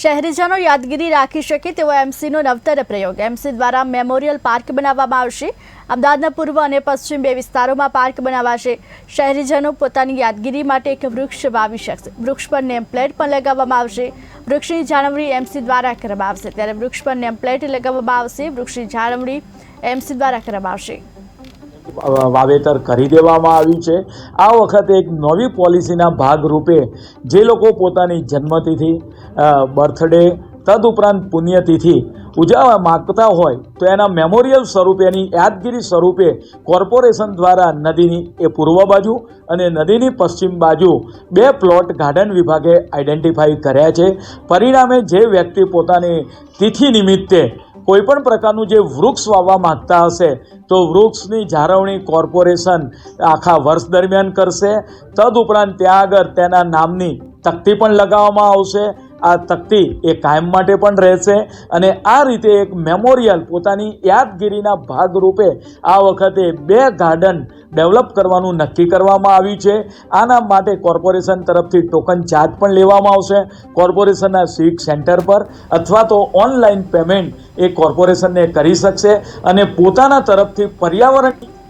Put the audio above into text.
શહેરીજનો યાદગીરી રાખી શકે તેવો એમસીનો નવતર પ્રયોગ. એમસી દ્વારા મેમોરિયલ પાર્ક બનાવવામાં આવશે. અમદાવાદના પૂર્વ અને પશ્ચિમ બે વિસ્તારોમાં પાર્ક બનાવાશે. શહેરીજનો પોતાની યાદગીરી માટે એક વૃક્ષ વાવી શકશે. વૃક્ષ પર નેમ પ્લેટ પણ લગાવવામાં આવશે. વૃક્ષની જાળવણી એમસી દ્વારા કરવામાં આવશે. ત્યારે વૃક્ષ પર નેમ પ્લેટ લગાવવામાં આવશે. વૃક્ષની જાળવણી એમસી દ્વારા કરવામાં આવશે. વાવેતર કરી દેવામાં આવ્યું છે. આ વખતે એક નવી પોલિસીના ભાગરૂપે જે લોકો પોતાની જન્મતિથિ બર્થડે તદઉપરાંત પુણ્યતિથિ ઉજવવા માગતા હોય તો એના મેમોરિયલ સ્વરૂપે, એની યાદગીરી સ્વરૂપે કોર્પોરેશન દ્વારા નદીની એ પૂર્વ બાજુ અને નદીની પશ્ચિમ બાજુ બે પ્લોટ ગાર્ડન વિભાગે આઈડેન્ટિફાઈ કર્યા છે. પરિણામે જે વ્યક્તિ પોતાની તિથિ નિમિત્તે કોઈપણ પ્રકારનું જે વૃક્ષ વાવવા માંગતા હશે, તો વૃક્ષની જાળવણી કોર્પોરેશન આખા વર્ષ દરમિયાન કરશે. તદુપરાંત ત્યાં આગળ તેના નામની તકતી પણ લગાવવામાં આવશે. આ તકતી એ કાયમ માટે પણ રહેશે અને આ રીતે એક મેમોરિયલ પોતાની યાદગીરીના ભાગરૂપે આ વખતે બે ગાર્ડન ડેવલપ કરવાનું નક્કી કરવામાં આવ્યું છે. આના માટે કોર્પોરેશન તરફથી ટોકન ચાર્જ પણ લેવામાં આવશે. કોર્પોરેશનના સિવિક સેન્ટર પર અથવા તો ઓનલાઈન પેમેન્ટ એ કોર્પોરેશનને કરી શકશે અને પોતાના તરફથી પર્યાવરણની